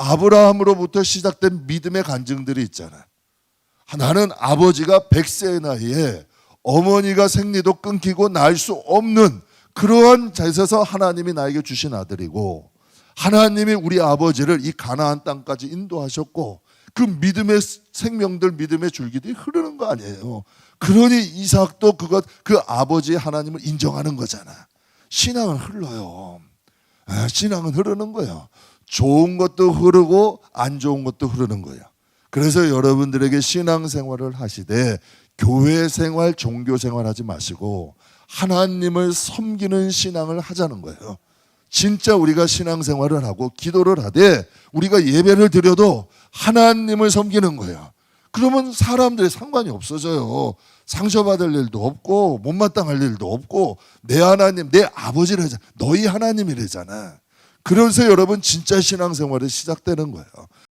아브라함으로부터 시작된 믿음의 간증들이 있잖아요. 나는 아버지가 100세의 나이에 어머니가 생리도 끊기고 날 수 없는 그러한 자에서 하나님이 나에게 주신 아들이고 하나님이 우리 아버지를 이 가나안 땅까지 인도하셨고 그 믿음의 생명들 믿음의 줄기들이 흐르는 거 아니에요. 그러니 이삭도 그것 그 아버지의 하나님을 인정하는 거잖아. 신앙은 흘러요. 아, 신앙은 흐르는 거예요. 좋은 것도 흐르고 안 좋은 것도 흐르는 거예요. 그래서 여러분들에게 신앙생활을 하시되 교회 생활, 종교 생활 하지 마시고 하나님을 섬기는 신앙을 하자는 거예요. 진짜 우리가 신앙생활을 하고 기도를 하되 우리가 예배를 드려도 하나님을 섬기는 거예요. 그러면 사람들의 상관이 없어져요. 상처받을 일도 없고 못마땅할 일도 없고 내 하나님, 내 아버지를 하자. 너희 하나님이래잖아. 그래서 여러분 진짜 신앙생활이 시작되는 거예요.